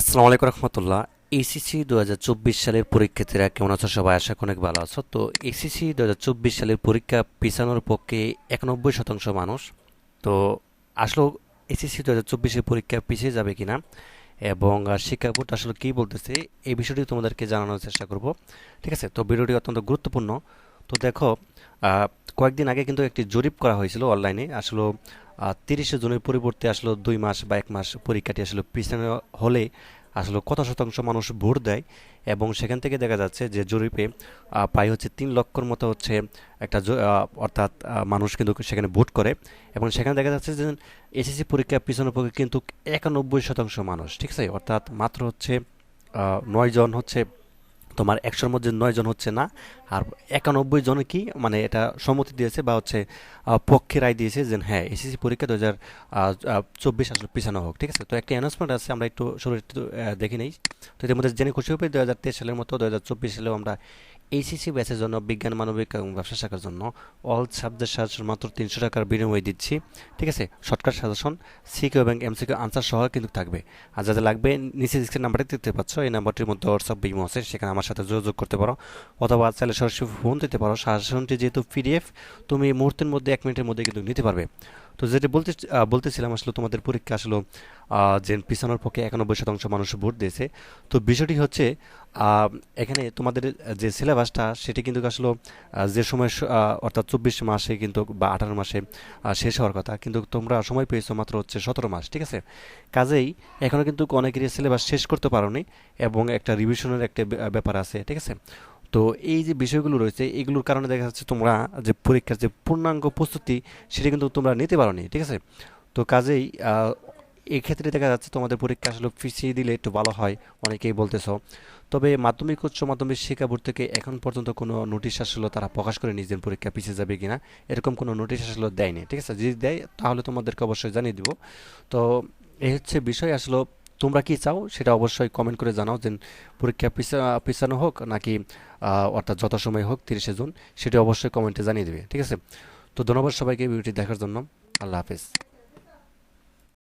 আসসালামু আলাইকুম রহমতুল্লাহ এসিসি দু হাজার চব্বিশ সালের পরীক্ষার্থীরা কেমন আছো? সবাই আশা অনেক ভালো আছো। তো এসিসি দু হাজার চব্বিশ সালের পরীক্ষা পিছানোর পক্ষে একানব্বই শতাংশ মানুষ। তো আসলে এসিসি দু হাজার পরীক্ষা পিছিয়ে যাবে কিনা এবং আহ, শিক্ষা বোর্ড আসলে কী বলতেছে এই বিষয়টি তোমাদেরকে জানানোর চেষ্টা করব। ঠিক আছে? তো ভিডিওটি অত্যন্ত গুরুত্বপূর্ণ। তো দেখো কয়েকদিন আগে কিন্তু একটি জরিপ করা হয়েছিল অনলাইনে। আসলে তিরিশে জনের পরিবর্তে আসলে দুই মাস বা এক মাস পরীক্ষাটি আসলে পিছানো হলে আসলে কত শতাংশ মানুষ ভোট দেয় এবং সেখান থেকে দেখা যাচ্ছে যে জরিপে প্রায় হচ্ছে তিন লক্ষর মতো হচ্ছে একটা অর্থাৎ মানুষ কিন্তু সেখানে ভোট করে এবং সেখানে দেখা যাচ্ছে যে এসএসসি পরীক্ষা পিছনের পক্ষে কিন্তু একানব্বই শতাংশ মানুষ, ঠিক আছে? অর্থাৎ মাত্র হচ্ছে নয় জন হচ্ছে তোমার একশোর মধ্যে নয় জন হচ্ছে না, আর একানব্বই জন কি মানে এটা সম্মতি দিয়েছে বা হচ্ছে পক্ষে রায় দিয়েছে যে হ্যাঁ এসএসসি পরীক্ষা দু হাজার চব্বিশ আসলে পিছানো হোক, ঠিক আছে? তো একটা অ্যানাউন্সমেন্ট আছে, আমরা একটু শুরু দেখে নিই। তো এর মধ্যে জেনে খুশি হবে দু হাজার তেইশ সালের মতো দু হাজার চব্বিশ সালেও আমরা এইচএসসি ব্যাচের জন্য, বিজ্ঞান, মানবিক এবং ব্যবসা শাখার জন্য অল সাবজেক্ট সাজেশন মাত্র তিনশো টাকার বিনিময়ে দিচ্ছি। ঠিক আছে? শর্টকাট সাজেশন সিকিউ এবং এমসিকিউ আনসার সহ কিন্তু থাকবে। আর যাদের লাগবে, নিচে স্ক্রিন নাম্বারটি দেখতে পাচ্ছ, এই নাম্বারটির মধ্যে হোয়াটসঅ্যাপ বিমো আছে, সেখানে আমার সাথে যোগাযোগ করতে পারো। অথবা চাইলে সরাসরি ফোন দিতে পারো। সাজেশনটি যেহেতু পিডিএফ তুমি মুহূর্তের মধ্যে এক মিনিটের মধ্যে কিন্তু নিতে পারবে। তো যেটা বলতে বলতেছিলাম আসলে তোমাদের পরীক্ষা আসলে যে পিছানোর পক্ষে একানব্বই শতাংশ মানুষ ভোট দিয়েছে। তো বিষয়টি হচ্ছে এখানে তোমাদের যে সিলেবাসটা সেটি কিন্তু আসলে যে সময় অর্থাৎ চব্বিশ মাসে কিন্তু বা আঠারো মাসে শেষ হওয়ার কথা। কিন্তু তোমরা সময় পেয়েছ মাত্র হচ্ছে সতেরো মাস, ঠিক আছে? কাজেই এখনও কিন্তু অনেকেরই সিলেবাস শেষ করতে পারোনি এবং একটা রিভিশনের একটা ব্য- ব্যাপার আছে, ঠিক আছে? তো এই যে বিষয়গুলো রয়েছে, এগুলোর কারণে দেখা যাচ্ছে তোমরা যে পরীক্ষার যে পূর্ণাঙ্গ প্রস্তুতি, সেটা কিন্তু তোমরা নিতে পারোনি, ঠিক আছে? তো কাজেই এক্ষেত্রে দেখা যাচ্ছে তোমাদের পরীক্ষা আসলে পিছিয়ে দিলে একটু ভালো হয়, অনেকেই বলতেছো। তবে মাধ্যমিক, উচ্চ মাধ্যমিক শিক্ষা বোর্ড থেকে এখন পর্যন্ত কোনো নোটিশ আসলে তারা প্রকাশ করে নিজের পরীক্ষা পিছিয়ে যাবে কিনা। এরকম কোনো নোটিশ আসলে দেয়নি, ঠিক আছে? যদি দেয়, তাহলে তোমাদেরকে অবশ্যই জানিয়ে দিব। তো এই হচ্ছে বিষয় আসলে তোমরা কি চাও সেটা অবশ্যই কমেন্ট করে জানাও যে পরীক্ষা পিছা, পিছানো হোক নাকি অর্থাৎ যত সময় হোক তিরিশে জুন, সেটা অবশ্যই কমেন্টে জানিয়ে দেবে। ঠিক আছে? তো ধন্যবাদ সবাইকে ভিডিওটি দেখার জন্য। আল্লাহ হাফেজ।